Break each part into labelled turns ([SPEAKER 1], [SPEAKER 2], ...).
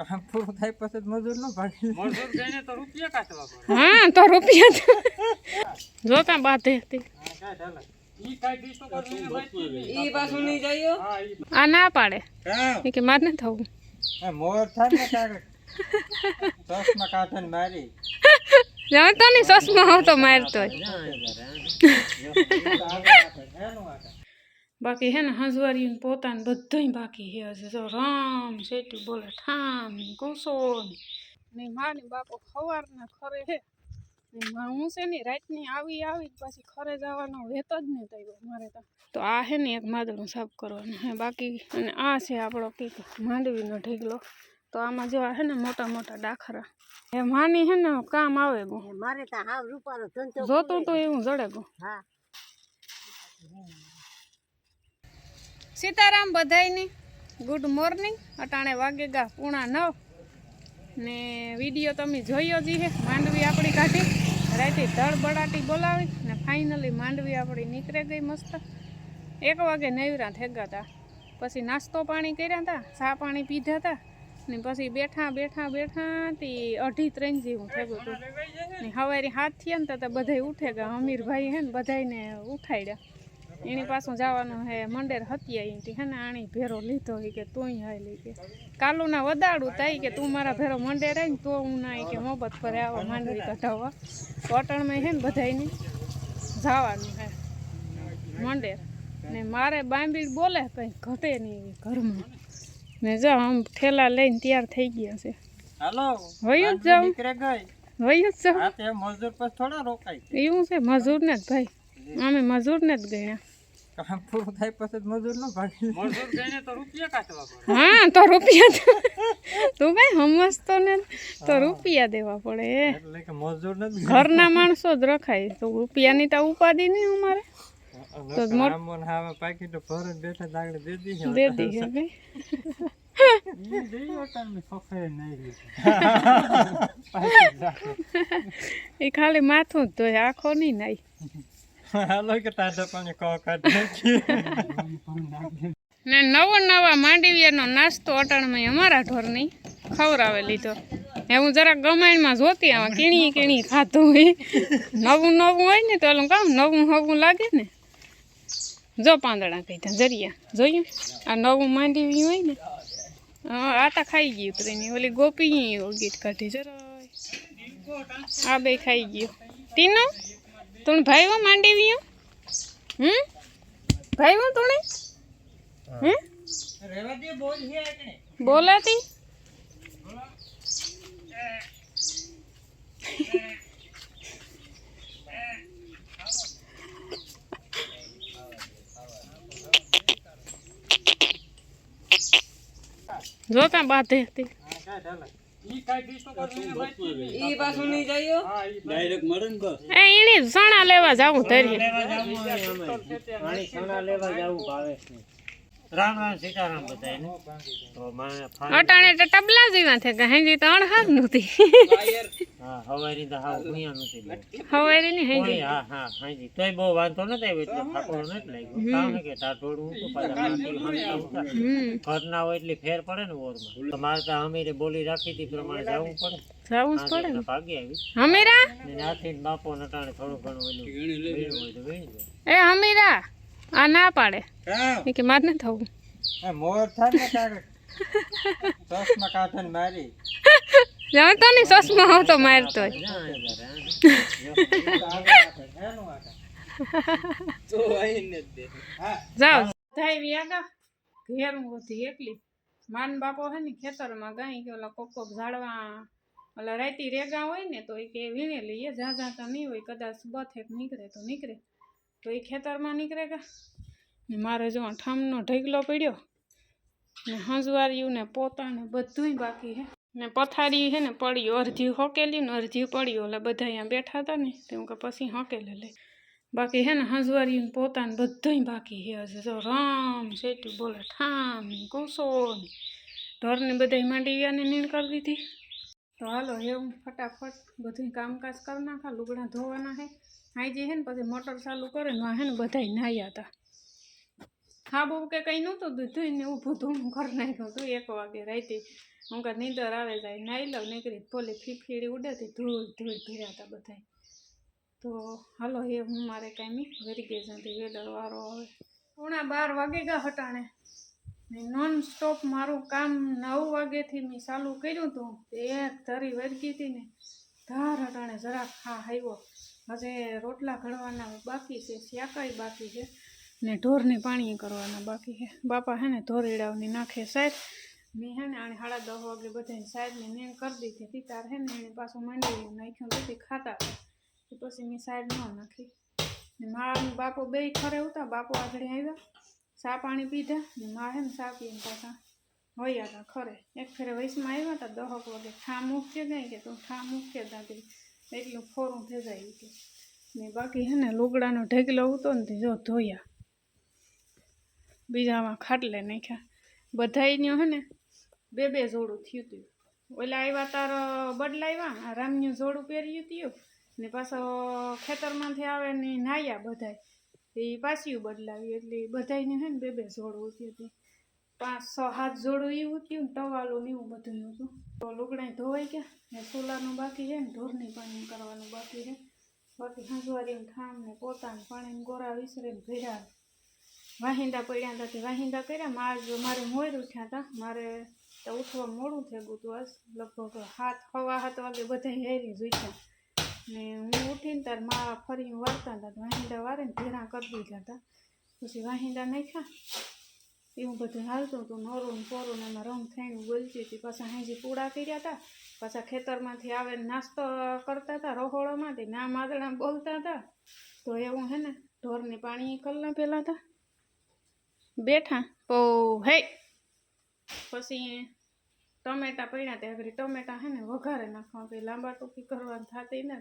[SPEAKER 1] કામ પૂરું થાય પછી જ મજૂર ન ભાગી
[SPEAKER 2] મજૂર ગઈને તો રૂપિયા કાઢવા પડે.
[SPEAKER 3] હા તો રૂપિયા તો. બાધે હતી. આ ના પાડે. કે? મારે ને થવું.
[SPEAKER 1] મોર થાય ને ચશ્મા કાઢે મારી.
[SPEAKER 3] જાણે તો નહીં સસમાં આવતો મારતો બાકી હે ને હંસવારી પોતાને બધાય બાકી હે હશે જો રામ શેટી બોલે ઠામ ગુસ્સો ને. મારી બાપો ખવારના ખરે હે. ને હું છે ને રાતની આવી આવી પાછી ખરે જવાનો વેતો જ નહીં થયો મારે તો. તો આ હે ને એક માદળું સાફ કરવાનું હે. બાકી અને આ છે આપણો કીક માંડવીનો ઢીગલો. તો આમાં જો હે ને મોટા મોટા ડાખરા. એ માની હે ને કામ આવે ગો.
[SPEAKER 4] મારે તો હાવ ધંધો
[SPEAKER 3] જોતું તો એવું જડે ગો.
[SPEAKER 4] હા.
[SPEAKER 3] સીતારામ બધાઈની ગુડ મોર્નિંગ અટાણે વાગે ગા પૂણા નવ. ને વીડિયો તમે જોયો જ હે, માંડવી આપણી કાઢી. રાતે ધડબડાટી બોલાવી ને ફાઇનલી માંડવી આપણી નીકળે ગઈ મસ્ત. એક વાગે નેવરા થેગા હતા પછી નાસ્તો પાણી કર્યા હતા ચા પાણી પીધા હતા ને પછી બેઠા બેઠા બેઠા તે અઢી ત્રણ જેવું થયું હતું ને હવારી હાથ થયા ને તો બધાય ઉઠે ગયા અમીરભાઈ હે ને બધાને ઉઠાડ્યા એની પાછું જવાનું હે મંડેર હત્યા અહીંથી હે ને આણી ભેરો લીધો ઈ કે તું હાલી કે કાલું ના વદાડું તાઈ કે તું મારા ભેરો મંડેર આવી ને તો હું ના કે મોબત કરે આવો માંડવી કઢાવવા. તો અટણમાં હે ને બધાને જવાનું હે મંડેર. ને મારે બાંબી બોલે કંઈ ઘટે નહીં ઘરમાં. ને જો આમ ઠેલા લઈને તૈયાર થઈ ગયા છે.
[SPEAKER 1] હાલો
[SPEAKER 3] વયું જ જાઉં. વયું જ જાઉં.
[SPEAKER 1] મજૂર પર થોડા રોકાય.
[SPEAKER 3] એવું છે મજૂર ને જ ભાઈ. અમે મજૂર ને જ ગયા
[SPEAKER 1] કામ પૂરું થાય પછી મજૂર ન ભાગી
[SPEAKER 2] મજૂર ગઈને તો રૂપિયા કાઢવા પડે.
[SPEAKER 3] હા તો રૂપિયા તું કઈ સમજતો ને. તો રૂપિયા દેવા પડે
[SPEAKER 1] એટલે કે મજૂર નથી
[SPEAKER 3] ઘરના માણસો જ રખાય. તો રૂપિયાની તો ઉપાધિ નહીં અમારે. તો જ મોટ-
[SPEAKER 1] આમ ને ભરે બેઠા દાગડે દે દી
[SPEAKER 3] દે દી હે
[SPEAKER 2] ઈ જઈ હોટલની ફફે નહીં
[SPEAKER 3] એ ખાલી માથું જ ધોય આખો નહીં નાઈ
[SPEAKER 1] હાલો કે ટાટા પાણી
[SPEAKER 3] ને નવો નવા માંડવીયાનો નાસ્તો અટાણમાં અમારા ઢોરની ખવરાવે લીધો. એ હું જરાક ગમાણમાં જોતી આવા કીણી કીણી ખાતું હોય. નવું નવું હોય ને તો ઓલું કામ નવું નવું લાગે ને. જો પાંદડા કીધા જરિયા જોયું? આ નવું માંડવી હોય ને. હા, આ ખાઈ ગયું ત્રીની ઓલી ગોપી ગીત કાઢી જરાય. આ બે ખાઈ ગયું. તીનો તું ભાઈઓ માંડવી હમ ભાઈઓ તું હમ
[SPEAKER 1] રેવા દે બોલ હે કે
[SPEAKER 3] બોલાતી જોતા બાધે હતી
[SPEAKER 2] હા, કાઢ હાલે. ઈ પાછું નહીં.
[SPEAKER 1] જાય.
[SPEAKER 3] એ ઈણી સણા લેવા જાવું ધરીએ
[SPEAKER 4] રામ રામ સીતારામ બધાને તો મને
[SPEAKER 3] અટાણે તો તબલા જેવા છે કે હેંજી તો અણહાર નહોતી
[SPEAKER 4] હા હવારી તો હા ભૂયા નથી
[SPEAKER 3] હવારી ની હેંજી.
[SPEAKER 4] હા હા હાજી. તોય બહુ વાંધો ન થાય એટલે થાકોડો ન લાગ્યો. કારણ કે ટાટોડું તો પાછા માટી હમતા હતા.
[SPEAKER 3] હમ.
[SPEAKER 4] ઘર ના હોય એટલી ફેર પડે ને ઓરમાં. તો મારે તો અમીરે બોલી રાખી હતી પ્રમાણે જવું પડે.
[SPEAKER 3] જવું જ પડે ને.
[SPEAKER 4] ભાગી આવી.
[SPEAKER 3] હમીરા
[SPEAKER 4] ને નાથી બાપો નટાણે થોડું ઘણું ઓલું.
[SPEAKER 3] એ હમીરા આ ના પાડે. એ કે માર ને થવું
[SPEAKER 1] એ મોર થાય ને કાંઈક ચશ્મા કાઢે ને મારી.
[SPEAKER 3] જાણતો તો ચશ્મા સસમાં તો મારતો
[SPEAKER 4] ના, હા.
[SPEAKER 3] જાઓ. થાય વ્યાગા. ઘેર હું હતી એકલી. માન બાપો હે ને ખેતરમાં ગાય કે ઓલા કોક કોક ઝાડવા ઓલા રાતી રેગા હોય ને તો એ કે વીણે લઈએ. જા જાતા તો નહીં હોય કદાચ બથેક નીકળે તો નીકળે. તો એ ખેતરમાં નીકળે કા? ને મારે જો ઠામનો ઢગલો પડ્યો. ને હંજવાર્યું ને પોતાને બધુંય બાકી હે. ને પથારી હે ને પડ્યું. અરધ્યું હોકેલી ને અરધ્યું પડ્યું. એટલે બધા અહીંયા બેઠા હતા ને, તે હું કે પછી હોકેલે લઈ. બાકી હે ને હંજવાર્યું ને પોતાને બધુંય બાકી હે. હજી જો રામ શેટી બોલે ઠામ ને. ગુસ્સો ને ઢોરને બધાય માંડીવ્યાને નીણ કરી દીધી. તો હાલો હે હું ફટાફટ બધું કામકાજ કરી નાખા, લુગડા ધોવાના હે. હાઈ હે ને, પછી મોટર ચાલુ કરે, ને હે ને બધાય નાહ્યા હતા. હા બહુ કે કંઈ નહોતું દૂધું ને ઊભું ધૂણું કરી નાખ્યું હતું એક વાગે રાતે હું કાં નીંદર આવે જાય નાહી લઉં, નીકળી પોલી ફીફીડી ઉડેતી ધૂળ ધૂળ ભીર્યા હતા બધાય. તો હાલો, એ હું મારે કાંઈ વરી ગઈ નથી વેલર વારો આવે. પોણા બાર વાગે ગયા હટાણે. નોન સ્ટોપ મારું કામ નવ વાગ્યાથી મેં ચાલુ કર્યું હતું. એક ધરી વરગી હતી ને, ધાર હટાણે જરાક હા આવ્યો હજે રોટલા ઘડવાના બાકી છે શાકાઈ બાકી છે ને ઢોરને પાણી કરવાના બાકી છે. બાપા હે ને ધોરીડાવની નાખે સાહેબ. મેં હે ને આને સાડા દસ વાગે બધાને સાહેબને નેણ કરી દીધી હતી. તાર હે ને એને પાછું માંડી નાખ્યું તેથી ખાતા પછી મેં સાહેબ ન નાખી. ને મારા બાપો બે ખરે ઉતા બાપો આગળ આવ્યા. ચા પાણી પીધા ને મા હે ને ચા પીને પાછા હોયા હતા ખરે. એક ફેરે વયસમાં આવ્યા હતા દહક વગેરે. ઠા મૂકજે ગઈ કે તું ઠા મૂકજે દાદી એટલું ફોરું થઈ જાય કે. ને બાકી હે ને લુગડાનો ઢેકલો ઉતો ને જો ધોયા. બીજામાં ખાટલે નાખ્યા. બધાયનું હે ને બે બે જોડું થયું હતું ઓલા આવ્યા તાર બદલાવ્યા રામનું જોડું પહેર્યું હતું ને પાછો ખેતરમાંથી આવે ને નાહ્યા બધાય. એ પાછું બદલાવી એટલે બધાયને હે ને બે બે જોડો ઉત્યું હતી પાંચ, છ હાથ જોડું એવું થયું ને ટવાલો ને એવું બધું હતું. તો લુગડાય ધોવાઈ ગયા ને સોલાનું બાકી છે ને ઢોરની પાણી કરવાનું બાકી છે બાકી હાંસવારી ઠામ ને પોતાને પાણીને ગોરા વિસરીને ભેરા વાહિંદા પડ્યા હતા તે વાહિંદા કર્યા. મારે મારે મોર ઉઠ્યા હતા મારે તો ઉઠવા મોડું થઈ ગયું હતું લગભગ હાથ હવા હાથ વાગે બધા હેરી જોઈતા ને હું ઉઠીને તાર મારા ફરી વારતા હતા વાહિંદા વારે ને ભેરા કરી દીધા હતા. પછી વાહિંદા નાખ્યા. એવું બધું હાલતું હતું, નોરું પોરું એમાં રંગ થઈને બોલતી હતી. પાછા હાજી પૂડા કર્યા હતા, પાછા ખેતરમાંથી આવે નાસ્તો કરતા હતા, રહોળોમાંથી, ના માદણા બોલતા હતા. તો એવું હે ને, ઢોરને પાણી કલના પહેલાં હતા. બેઠા, તો હે, પછી ટમેટા પડ્યા ત્યાં આગળ ટમેટા હે ને વઘારે નાખવા પછી લાંબા ટૂંકી કરવાની થતી ને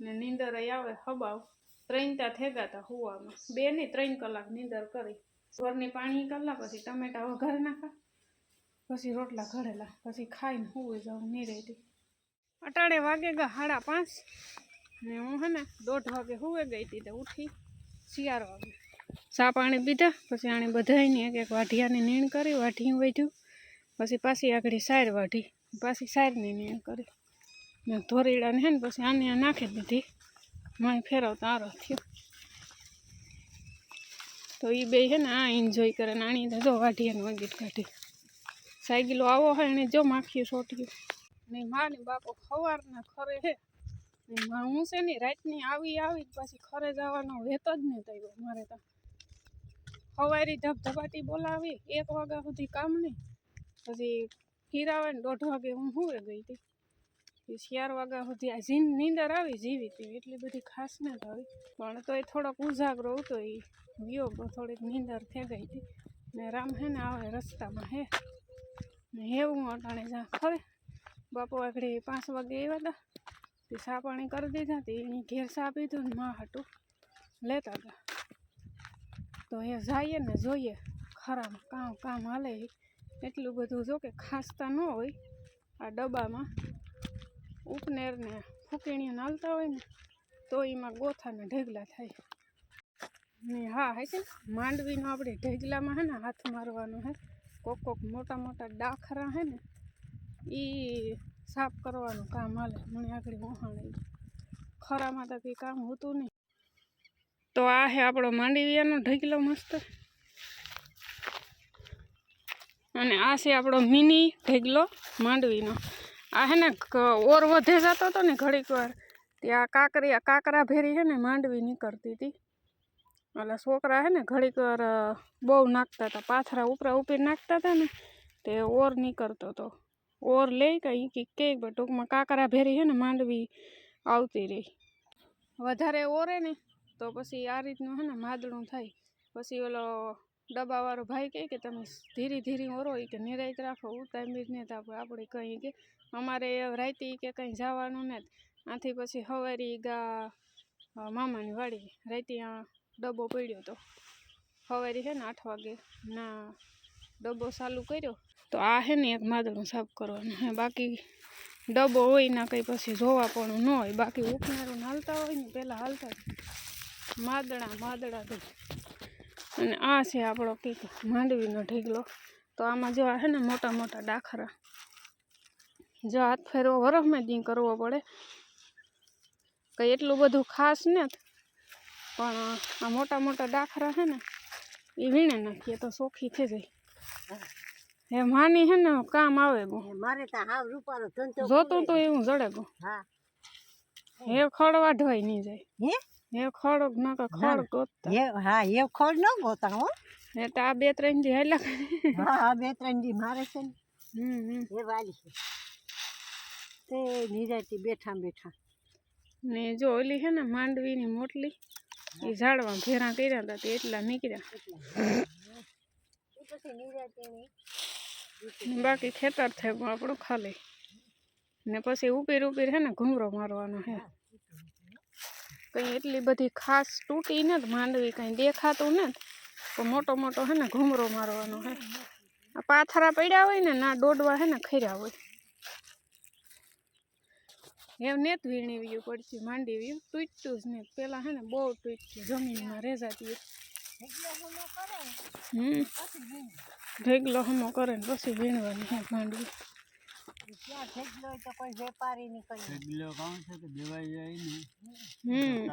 [SPEAKER 3] ને નીંદર આવે હબાવ. ત્રણ ત્યાં થેગા હતા હુવામાં. બે નહીં, ત્રણ કલાક નીંદર કરી. સ્વરની પાણી કલાક પછી ટમેટા વઘારે નાખા. પછી રોટલા ઘડેલા. પછી ખાઈને હુઈ જાઉં નીરેથી અટાડે વાગે ગયા સાડા પાંચ. ને હું હે ને દોઢ વાગે હુવે ગઈ હતી તો ઉઠી શિયાર વાગે. ચા પાણી પીધા, પછી આણે બધાયની એક એક વાઢિયાની નીણ કરી વાઢી વધ્યું પછી પાછી આગળ સાર વાઢી. પાછી સારની નીણ કરી. ને ધોરીડાને હે ને પછી આને નાખી દીધી. માય ફેરવતા આરો થયો. તો એ બે છે ને આ એન્જોય કરે ને આણી જો વાઢિયાને વગીટ કાઢી સાયકલો આવો હોય એને જો માખ્યું છોટ્યું ને માં ને બાપો ખવારના ખરે હે. માં હું છે ને રાતની આવી આવી પાછી ખરે જવાનો વેતો જ નહીં થયો મારે તો. સવારી ધબધબાટી બોલાવી, એક વાગ્યા સુધી કામ નહીં. પછી હીરાવે ને દોઢ વાગે હું સુવે ગઈ હતી. ચાર વાગ્યા સુધી આ જીન નીંદર આવી જીવી હતી એટલી બધી ખાસ ના આવી. પણ તો એ થોડોક ઉજાગરો હતો એ ગયો થોડીક નીંદર થઈ ગઈ હતી ને રામ હે ને આવે રસ્તામાં હે. ને એવું અટાણે જા, ખરે? બાપુ આગળ પાંચ વાગે આવ્યા હતા તે સાપાણી કરી દીધા તે, એની ઘેર સાપી હતું ને માં હાટું લેતા હતા તો એ જઈએ ને જોઈએ, ખરામાં કામ કામ હાલે એટલું બધું જો કે ખાસતા ન હોય. આ ડબ્બામાં ઉપનેર ને ફૂકીણીઓ નાલતા હોય ને, તો એમાં ગોથાના ઢેગલા થાય. ને હા, હે ને, માંડવીનો આપણે ઢેગલામાં હે ને હાથ મારવાનો હે, કોક કોક મોટા મોટા ડાખરા હે ને એ સાફ કરવાનું કામ હાલે, મને આગળ વહાણ. ખરામાં તો કંઈ કામ હોતું નહીં. તો આ હે આપણો માંડવીયાનો ઢગલો મસ્ત. અને આ છે આપણો મિની ઢગલો માંડવીનો. આ હે ને ઓર વધે જતો હતો ને ઘડીક વાર. ત્યાં કાકરી કાકરા ભેરી હે ને માંડવી નીકળતી હતી એટલે છોકરા હે ને ઘડીક વાર બહુ નાખતા હતા પાથરા ઉપરા ઉપરી નાખતા હતા ને તે ઓર નીકળતો હતો ઓર લઈ કંઈ કે કે પણ ટૂંકમાં કાકરા ભેરી હે ને માંડવી આવતી રહી. વધારે ઓરે ને તો પછી આ રીતનું હે ને માદડું થાય. પછી ઓલો ડબ્બાવાળો ભાઈ કહે કે તમે ધીરે ધીરે ઓરો એ કે નિરાયત રાખો ઉતામીર ને તો આપણે કંઈ કે અમારે રાતે કે કંઈ જવાનું ને આથી પછી હવારી ગા મામાની વાડી રાતે આ ડબ્બો પડ્યો તો. સવારે છે ને આઠ વાગે ના ડબ્બો ચાલુ કર્યો. તો આ છે ને એક માદળું સાફ કરવાનું બાકી ડબ્બો હોય ના કંઈ પછી જોવા પણ ન હોય. બાકી ઉપનારું હાલતા હોય ને પહેલાં હાલતા માદળા માદળા તો અને આ છે આપણો કંઈક માંડવીનો ઢીગલો. તો આમાં જો આ છે ને મોટા મોટા ડાખરા જો હાથ ફેરવો વરફમાં જ કરવો પડે. કંઈ એટલું બધું ખાસ ને પણ આ મોટા મોટા ડાખરા છે ને એ વીણે નાખીએ તો સોખી થઈ જાય. હે માની હે ને કામ આવે બહુ.
[SPEAKER 5] મારે તો હાવ રૂપારો ધંધો
[SPEAKER 3] જોતું તો એવું જડે બહુ.
[SPEAKER 5] હા.
[SPEAKER 3] હે ખડ વાઢવાય નહીં જાય.
[SPEAKER 5] હે?
[SPEAKER 3] હે ખડ ન કે ખડ ગોતતા.
[SPEAKER 5] એ હા એ ખડ ન ગોતા હો.
[SPEAKER 3] હે તો આ બે ત્રણ દી હેલા.
[SPEAKER 5] હા બે ત્રણ દી મારે છે ને.
[SPEAKER 3] હમ હમ.
[SPEAKER 5] એ વાલી છે. તે નિરાતી બેઠા બેઠા.
[SPEAKER 3] ને જો ઓલી છે ને માંડવીની મોટલી, એ ઝાડવા ભેરા કર્યા હતા તે એટલા નીકળ્યા. બાકી ખેતર થાય પણ આપણું ખાલી. ને પછી ઉપીર ઉપીર છે ને ઘૂમરો મારવાનો છે કંઈ એટલી બધી ખાસ તૂટી નથી, માંડવી કંઈ દેખાતું નથી. પણ મોટો મોટો છે ને ઘૂમરો મારવાનો છે પાથરા પડ્યા હોય ને, ના દોડવા છે ને ખર્યા હોય. એમ નેત વીણી વ્યુ પડશે માંડી વ્યુ તૂટતું જ ને. પેલા હે ને બહુ તૂટતું જમીનમાં રેજાતી હમ. ઢેગલો હમો કરે ને પછી વીણવાની હે માંડવી. હમ.